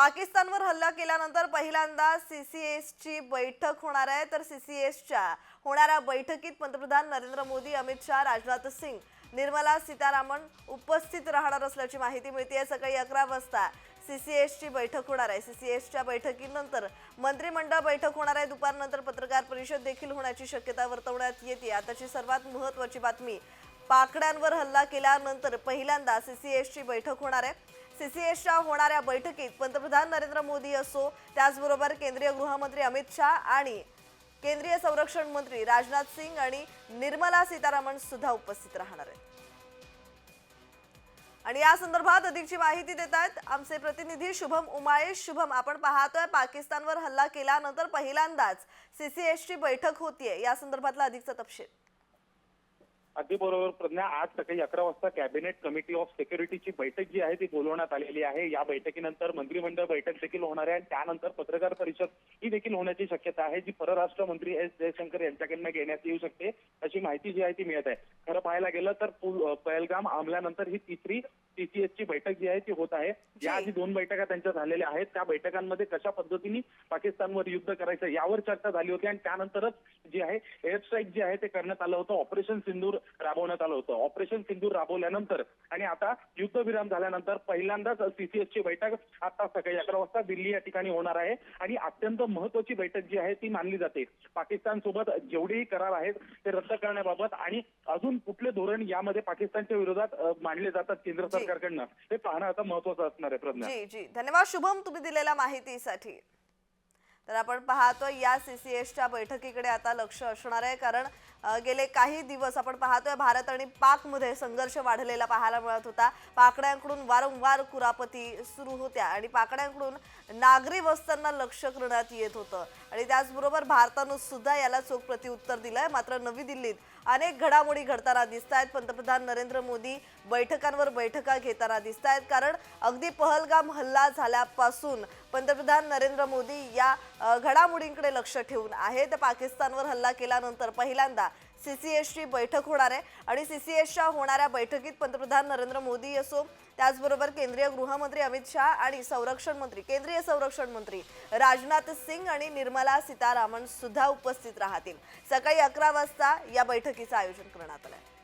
पाकिस्तानवर हल्ला केल्यानंतर पहिल्यांदा सीसीएसची बैठक होणार आहे. तर सीसीएसच्या होणाऱ्या बैठकीत पंतप्रधान नरेंद्र मोदी अमित शहा राजनाथ सिंग निर्मला सीतारामन उपस्थित राहणार असल्याची माहिती मिळते सकाळी अकरा वाजता सीसीएसची बैठक होणार आहे. सीसीएसच्या बैठकीनंतर मंत्रिमंडळ बैठक होणार आहे. दुपारनंतर पत्रकार परिषद देखील होण्याची शक्यता वर्तवण्यात येते. आताची सर्वात महत्त्वाची बातमी पाकड्यांवर हल्ला केल्यानंतर पहिल्यांदा सीसीएसची बैठक होणार आहे. सीसीएसच्या होणाऱ्या बैठकीत पंतप्रधान नरेंद्र मोदी असो त्याचबरोबर केंद्रीय गृहमंत्री अमित शहा आणि केंद्रीय संरक्षण मंत्री राजनाथ सिंग आणि निर्मला सीतारामन सुद्धा उपस्थित राहणार आहेत. आणि या संदर्भात अधिकची माहिती देत आहेत आमचे प्रतिनिधी शुभम उमाळे. शुभम आपण पाहतोय पाकिस्तानवर हल्ला केल्यानंतर पहिल्यांदाच सीसीएसची बैठक होतीये. या संदर्भातला अधिकचा तपशील. अगदी बरोबर प्रज्ञा. आज सकाळी अकरा वाजता कॅबिनेट कमिटी ऑफ सिक्युरिटीची बैठक जी आहे ती बोलवण्यात आलेली आहे. या बैठकीनंतर मंत्रिमंडळ बैठक देखील होणार आहे आणि त्यानंतर पत्रकार परिषद ही देखील होण्याची शक्यता आहे जी परराष्ट्र मंत्री एस जयशंकर यांच्याकडनं घेण्यात येऊ शकते अशी माहिती जी आहे ती मिळत आहे. खरं पाहायला गेलं तर पहलगाम हमल्यानंतर ही तिसरी टीसीएस ची बैठक जी आहे ती होत आहे. या आधी दोन बैठका त्यांच्या झालेल्या आहेत. त्या बैठकांमध्ये कशा पद्धतीने पाकिस्तानवर युद्ध करायचं यावर चर्चा झाली होती आणि त्यानंतरच जी आहे एअर स्ट्राईक जे आहे ते करण्यात आलं होतं. ऑपरेशन सिंदूर राबवण्यात आलं होतं. ऑपरेशन सिंदूर राबवल्यानंतर आणि आता युद्धविराम झाल्यानंतर पहिल्यांदाच सीसीएस ची बैठक आता सकाळी अकरा वाजता दिल्ली या ठिकाणी होणार आहे. आणि अत्यंत महत्वाची बैठक जी आहे ती मानली जाते. पाकिस्तान सोबत जेवढेही करार आहेत ते रद्द करण्याबाबत आणि अजून कुठले धोरण यामध्ये पाकिस्तानच्या विरोधात मांडले जातात केंद्र सरकारकडनं हे पाहणं आता महत्वाचं असणार आहे प्रज्ञा. जी जी. धन्यवाद शुभम तुम्ही दिलेल्या माहितीसाठी. तर आपण पाहतो या सी सी एसच्या बैठकीकडे आता लक्ष असणार आहे. कारण गेले काही दिवस आपण पाहतोय भारत आणि पाकमध्ये संघर्ष वाढलेला पाहायला मिळत होता. पाकड्यांकडून वारंवार कुरापती सुरू होत्या आणि पाकड्यांकडून नागरी वस्त्यांना लक्ष करण्यात येत होतं. आणि त्याचबरोबर भारतानं सुद्धा याला चोख प्रतिउत्तर दिलंय. मात्र नवी दिल्लीत अनेक घडामोडी घडताना दिसत आहेत पंतप्रधान नरेंद्र मोदी बैठकांवर बैठका घेताना दिसत आहेत कारण अगदी पहलगाम हल्ला झाल्यापासून पंतप्रधान नरेंद्र मोदी या घडामोडींकडे लक्ष ठेवून आहे तर पाकिस्तानवर हल्ला केल्यानंतर पहिल्यांदा सी सी एसची बैठक होणार आहे आणि सी सी एसच्या होणाऱ्या बैठकीत पंतप्रधान नरेंद्र मोदी असो त्याचबरोबर केंद्रीय गृहमंत्री अमित शहा आणि संरक्षण मंत्री केंद्रीय संरक्षण मंत्री राजनाथ सिंग आणि निर्मला सीतारामन सुद्धा उपस्थित राहतील. सकाळी अकरा वाजता या बैठकीचं आयोजन करण्यात आलं आहे